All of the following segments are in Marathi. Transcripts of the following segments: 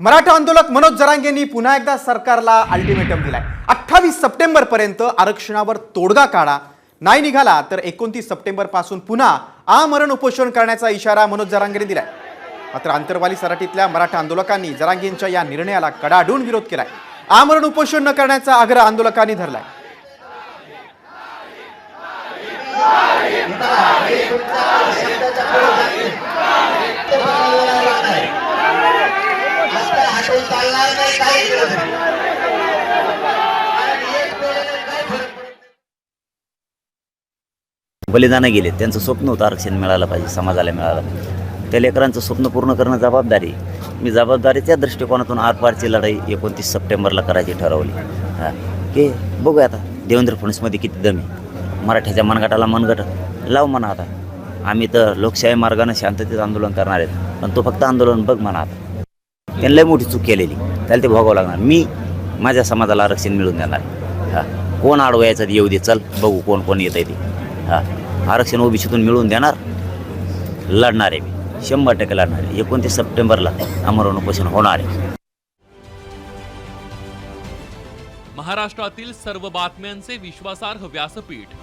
मराठा आंदोलक मनोज जरांगेंनी पुन्हा एकदा सरकारला अल्टिमेटम दिलाय. अठ्ठावीस सप्टेंबरपर्यंत आरक्षणावर तोडगा काढा. नाही निघाला तर एकोणतीस सप्टेंबरपासून पुन्हा आमरण उपोषण करण्याचा इशारा मनोज जरांगेने दिलाय. मात्र आंतरवाली सराटीतल्या मराठा आंदोलकांनी जरांगेंच्या या निर्णयाला कडाडून विरोध केलाय. आमरण उपोषण न करण्याचा आग्रह आंदोलकांनी धरलाय. बलिदानं गेले. त्यांचं स्वप्न होतं आरक्षण मिळालं पाहिजे समाजाला मिळालं पाहिजे. त्या लेकरांचं स्वप्न पूर्ण करणं जबाबदारी. मी जबाबदारी त्या दृष्टिकोनातून आरपारची लढाई एकोणतीस सप्टेंबरला करायची ठरवली. हां. की बघूया आता. देवेंद्र फडणवीसमध्ये किती दमी मराठ्याच्या मनगटाला मनगट लाव म्हणा आता. आम्ही तर लोकशाही मार्गानं शांततेत आंदोलन करणार आहेत. पण तो फक्त आंदोलन बघ म्हणा आता. त्यांना लय मोठी चूक केलेली. त्याला ते भोगावं लागणार. मी माझ्या समाजाला आरक्षण मिळून देणार. हां. कोण अडवायचं येऊ दे चल बघू कोण कोण येत आहे ते. हां. आरक्षण ओबीसीतून मिळून देणार. लढणार आहे मी. शंभर टक्के लढणार आहे. एकोणतीस सप्टेंबरला आमरण उपोषण होणार आहे. महाराष्ट्रातील सर्व बातम्यांचे विश्वासार्ह व्यासपीठ.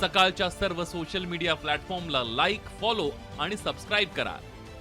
सकाळच्या सर्व सोशल मीडिया प्लॅटफॉर्मला लाईक फॉलो आणि सबस्क्राईब करा.